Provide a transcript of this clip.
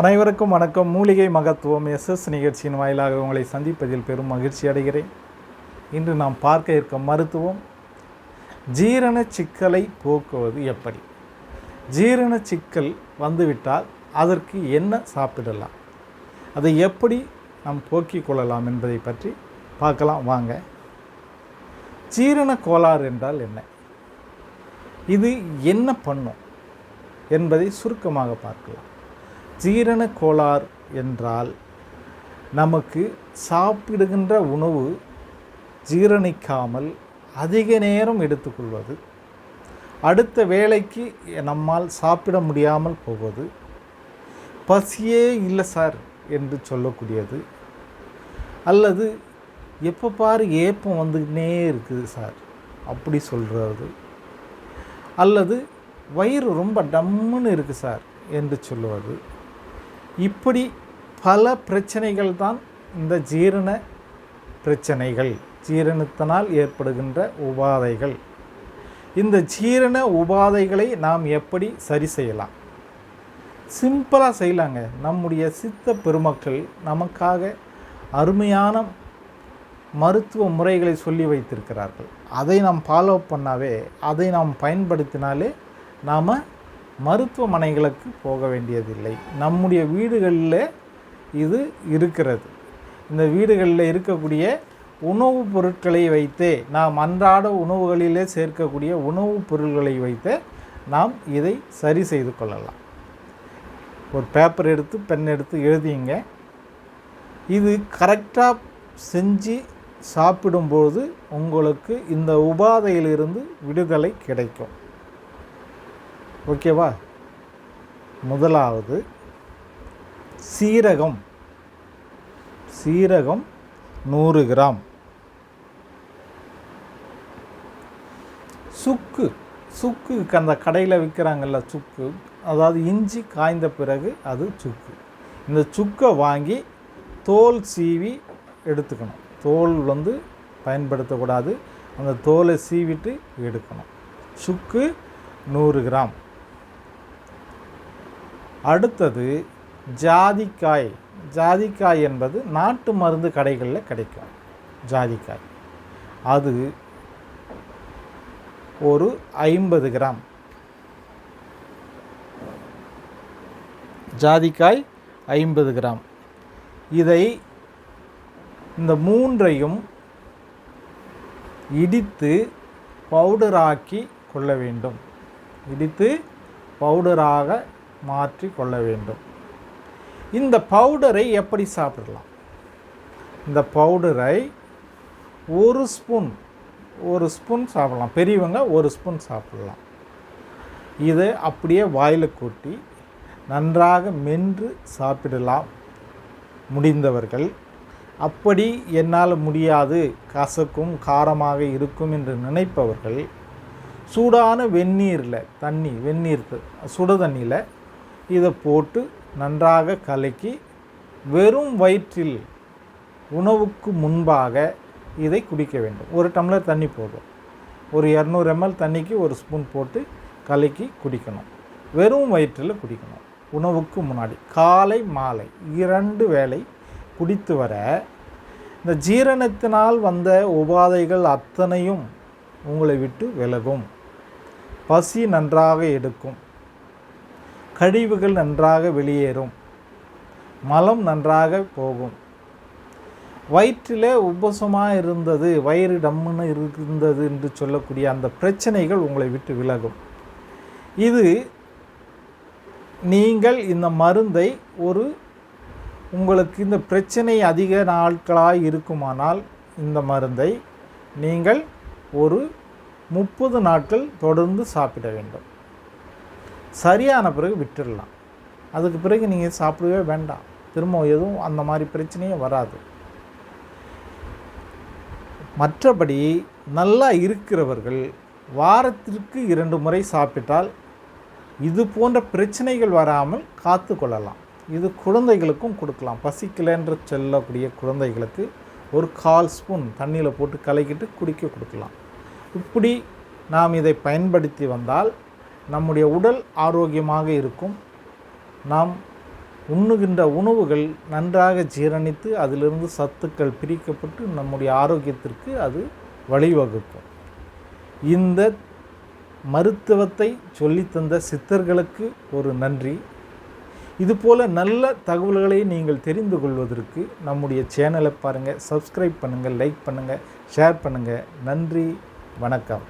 அனைவருக்கும் வணக்கம். மூலிகை மகத்துவம் எஸ்எஸ் நிகழ்ச்சியின் வாயிலாக உங்களை சந்திப்பதில் பெரும் மகிழ்ச்சி அடைகிறேன். இன்று நாம் பார்க்க இருக்க மருத்துவம் ஜீரண சிக்கலை போக்குவது எப்படி? ஜீரண சிக்கல் வந்துவிட்டால் அதற்கு என்ன சாப்பிடலாம்? அதை எப்படி நாம் போக்கிக் கொள்ளலாம் என்பதை பற்றி பார்க்கலாம். வாங்க. ஜீரண கோளாறு என்றால் என்ன? இது என்ன பண்ணும் என்பதை சுருக்கமாக பார்க்கலாம். ஜீரண கோளாறு என்றால் நமக்கு சாப்பிடுகின்ற உணவு ஜீரணிக்காமல் அதிக நேரம் எடுத்துக்கொள்வது அடுத்த வேலைக்கு நம்மால் சாப்பிட முடியாமல் போவது பசியே இல்லை சார் என்று சொல்லக்கூடியது அல்லது எப்போ பாரு ஏப்பம் வந்துக்கிட்டே இருக்குது சார் அப்படி சொல்கிறது அல்லது வயிறு ரொம்ப டம்முன்னு இருக்குது சார் என்று சொல்லுவது இப்படி பல பிரச்சனைகள் தான் இந்த ஜீரண பிரச்சனைகள் ஜீரணத்தினால் ஏற்படுகின்ற உபாதைகள். இந்த ஜீரண உபாதைகளை நாம் எப்படி சரி செய்யலாம்? சிம்பிளாக செய்யலாங்க. நம்முடைய சித்த பெருமக்கள் நமக்காக அருமையான மருத்துவ முறைகளை சொல்லி வைத்திருக்கிறார்கள். அதை நாம் ஃபாலோ பண்ணாவே அதை நாம் பயன்படுத்தினாலே நாம் மருத்துவமனைகளுக்கு போக வேண்டியதில்லை. நம்முடைய வீடுகளில் இது இருக்கிறது. இந்த வீடுகளில் இருக்கக்கூடிய உணவுப் பொருட்களை வைத்தே நாம் அன்றாட உணவுகளிலே சேர்க்கக்கூடிய உணவுப் பொருட்களை வைத்தே நாம் இதை சரி செய்து கொள்ளலாம். ஒரு பேப்பர் எடுத்து பென் எடுத்து எழுதிங்க. இது கரெக்டாக செஞ்சு சாப்பிடும்போது உங்களுக்கு இந்த உபாதையிலிருந்து விடுதலை கிடைக்கும். ஓகேவா? முதலாவது சீரகம். சீரகம் நூறு கிராம். சுக்கு. சுக்கு அந்த கடையில் விற்கிறாங்கல்ல சுக்கு. அதாவது இஞ்சி காய்ந்த பிறகு அது சுக்கு. இந்த சுக்கை வாங்கி தோல் சீவி எடுத்துக்கணும். தோல் வந்து பயன்படுத்தக்கூடாது. அந்த தோலை சீவிட்டு எடுக்கணும். சுக்கு நூறு கிராம். அடுத்தது ஜாதிக்காய். ஜாதிக்காய் என்பது நாட்டு மருந்து கடைகளில் கிடைக்கும். ஜாதிக்காய். அது ஒரு ஐம்பது கிராம். ஜாதிக்காய் ஐம்பது கிராம். இதை இந்த மூன்றையும் இடித்து பவுடராக்கி கொள்ள வேண்டும். இடித்து பவுடராக மாற்றி கொள்ள வேண்டும். இந்த பவுடரை எப்படி சாப்பிடலாம்? இந்த பவுடரை ஒரு ஸ்பூன் ஒரு ஸ்பூன் சாப்பிடலாம். பெரியவங்க ஒரு ஸ்பூன் சாப்பிடலாம். இதை அப்படியே வாயில் கூட்டி நன்றாக மென்று சாப்பிடலாம் முடிந்தவர்கள். அப்படி என்னால் முடியாது. கசக்கும் காரமாக இருக்கும் என்று நினைப்பவர்கள் சூடான வெந்நீரில் தண்ணி வெந்நீர் சுட தண்ணியில் இதை போட்டு நன்றாக கலக்கி வெறும் வயிற்றில் உணவுக்கு முன்பாக இதை குடிக்க வேண்டும். ஒரு டம்ளர் தண்ணி போதும். ஒரு இரநூறு எம்எல் தண்ணிக்கு ஒரு ஸ்பூன் போட்டு கலக்கி குடிக்கணும். வெறும் வயிற்றில் குடிக்கணும். உணவுக்கு முன்னாடி காலை மாலை இரண்டு வேளை குடித்து வர இந்த ஜீரணத்தினால் வந்த உபாதைகள் அத்தனையும் உங்களை விட்டு விலகும். பசி நன்றாக எடுக்கும். கழிவுகள் நன்றாக வெளியேறும். மலம் நன்றாக போகும். வயிற்றில் உபசமாக இருந்தது வயிறு டம்முன்னு இருந்தது என்று சொல்லக்கூடிய அந்த பிரச்சனைகள் உங்களை விட்டு விலகும். இது நீங்கள் இந்த மருந்தை ஒரு உங்களுக்கு இந்த பிரச்சனை அதிக நாட்களாக இருக்குமானால் இந்த மருந்தை நீங்கள் ஒரு முப்பது நாட்கள் தொடர்ந்து சாப்பிட வேண்டும். சரியான பிறகு விட்டுடலாம். அதுக்கு பிறகு நீங்கள் சாப்பிடவே வேண்டாம். திரும்ப எதுவும் அந்த மாதிரி பிரச்சனையே வராது. மற்றபடி நல்லா இருக்கிறவர்கள் வாரத்திற்கு இரண்டு முறை சாப்பிட்டால் இது போன்ற பிரச்சனைகள் வராமல் காத்து கொள்ளலாம். இது குழந்தைகளுக்கும் கொடுக்கலாம். பசிக்கலைன்ற சொல்லக்கூடிய குழந்தைகளுக்கு ஒரு கால் ஸ்பூன் தண்ணியில் போட்டு கலக்கிட்டு குடிக்க கொடுக்கலாம். இப்படி நாம் இதை பயன்படுத்தி வந்தால் நம்முடைய உடல் ஆரோக்கியமாக இருக்கும். நாம் உண்ணுகின்ற உணவுகள் நன்றாக ஜீரணித்து அதிலிருந்து சத்துக்கள் பிரிக்கப்பட்டு நம்முடைய ஆரோக்கியத்திற்கு அது வழிவகுக்கும். இந்த மருத்துவத்தை சொல்லித்தந்த சித்தர்களுக்கு ஒரு நன்றி. இதுபோல் நல்ல தகவல்களை நீங்கள் தெரிந்து கொள்வதற்கு நம்முடைய சேனலை பாருங்கள் சப்ஸ்கிரைப் பண்ணுங்கள் லைக் பண்ணுங்கள் ஷேர் பண்ணுங்கள் நன்றி வணக்கம்.